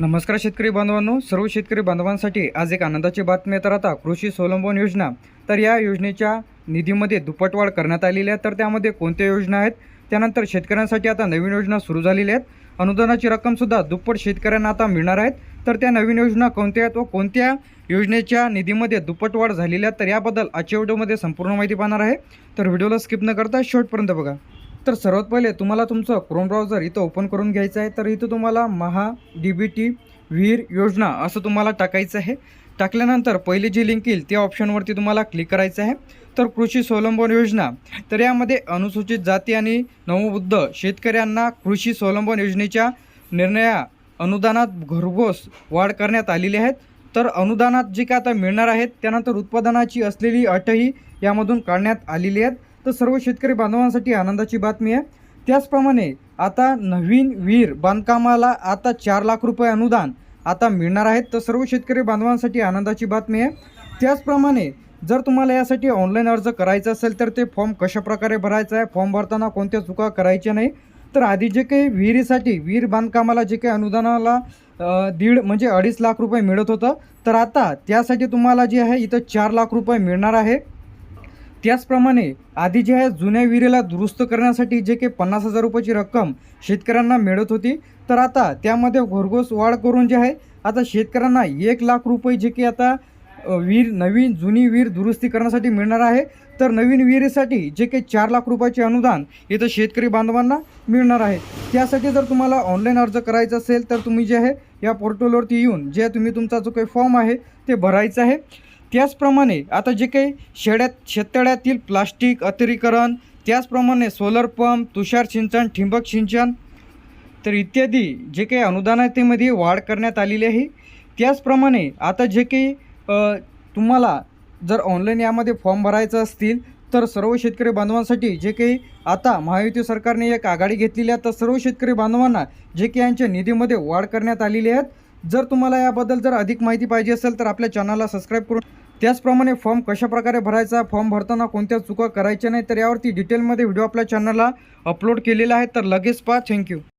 नमस्कार शेतकरी बांधवांनो सर्व शेतकरी बांधवांसाठी आज एक आनंदाची बातमी तर आता कृषी स्वलंबन योजना. तर या योजनेच्या निधीमध्ये दुप्पट वाढ करण्यात आलेली आहे. तर त्यामध्ये कोणत्या योजना आहेत? त्यानंतर शेतकऱ्यांसाठी आता नवीन योजना सुरू झालेल्या आहेत. अनुदानाची रक्कमसुद्धा दुप्पट शेतकऱ्यांना आता मिळणार आहेत. तर त्या नवीन योजना कोणत्या आहेत व कोणत्या योजनेच्या निधीमध्ये दुप्पट वाढ झालेल्या आहेत तर याबद्दल आजच्या व्हिडिओमध्ये संपूर्ण माहिती पाहणार आहे. तर व्हिडिओला स्किप न करता शेवटपर्यंत बघा. तर सर्वात पहिले तुम्हाला तुमचं क्रोम ब्राउझर इथं ओपन करून घ्यायचं आहे. तर इथं तुम्हाला महा डी बी टी विहीर योजना असं तुम्हाला टाकायचं आहे. टाकल्यानंतर पहिली जी लिंक येईल त्या ऑप्शनवरती तुम्हाला क्लिक करायचं आहे. तर कृषी स्वलंबन योजना. तर यामध्ये अनुसूचित जाती आणि नवबुद्ध शेतकऱ्यांना कृषी स्वलंबन योजनेच्या निर्णया अनुदानात घरघोस वाढ करण्यात आलेली आहेत. तर अनुदानात जे काय आता मिळणार आहेत त्यानंतर उत्पादनाची असलेली अटही यामधून काढण्यात आलेली आहेत. तर सर्व शेतकरी बांधवांसाठी आनंदाची बातमी आहे. त्याचप्रमाणे आता नवीन विहीर बांधकामाला आता चार लाख रुपये अनुदान आता मिळणार आहेत. तर सर्व शेतकरी बांधवांसाठी आनंदाची बातमी आहे. त्याचप्रमाणे जर तुम्हाला यासाठी ऑनलाईन अर्ज करायचा असेल तर ते फॉर्म कशाप्रकारे भरायचा आहे? फॉर्म भरताना कोणत्या चुका करायच्या नाही? तर आधी जे काही विहिरीसाठी विहीर बांधकामाला जे काही अनुदानाला दीड म्हणजे अडीच लाख रुपये मिळत होतं. तर आता त्यासाठी तुम्हाला जे आहे इथं चार लाख रुपये मिळणार आहे. त्याचप्रमाणे आधी जे आहे जुन्या विहिरीला दुरुस्त करण्यासाठी जे काही पन्नास हजार रुपयाची रक्कम शेतकऱ्यांना मिळत होती तर आता त्यामध्ये घरघोस वाढ करून जे आहे आता शेतकऱ्यांना एक लाख रुपये जे काही आता विहीर नवीन जुनी विहीर दुरुस्ती करण्यासाठी मिळणार आहे तर नवीन विहिरीसाठी जे काही चार लाख रुपयाचे अनुदान इथं शेतकरी बांधवांना मिळणार आहे. त्यासाठी जर तुम्हाला ऑनलाईन अर्ज करायचा असेल तर तुम्ही जे आहे या पोर्टलवरती येऊन जे तुम्ही तुमचा जो काही फॉर्म आहे ते भरायचं आहे. त्याचप्रमाणे आता जे काही शेड्यात शेततळ्यातील प्लास्टिक अतिरीकरण त्याचप्रमाणे सोलर पंप तुषार सिंचन ठिंबक सिंचन तर इत्यादी जे काही अनुदानातेमध्ये वाढ करण्यात आलेली आहे. त्याचप्रमाणे आता जे काही तुम्हाला जर ऑनलाईन यामध्ये फॉर्म भरायचं असतील तर सर्व शेतकरी बांधवांसाठी जे काही आता महायुती सरकारने एक आघाडी घेतलेली आहे तर सर्व शेतकरी बांधवांना जे काही यांच्या निधीमध्ये वाढ करण्यात आलेली आहेत जर तुम्हाला याबद्दल जर अधिक माहिती पाहिजे असेल तर आपल्या चॅनलला सबस्क्राईब करून त्याचप्रमाणे फॉर्म कशाप्रकारे भरायचा फॉर्म भरताना कोणत्या चुका करायच्या नाही तर यावरती डिटेलमध्ये व्हिडिओ आपल्या चॅनलला अपलोड केलेला आहे तर लगेच पहा. थँक्यू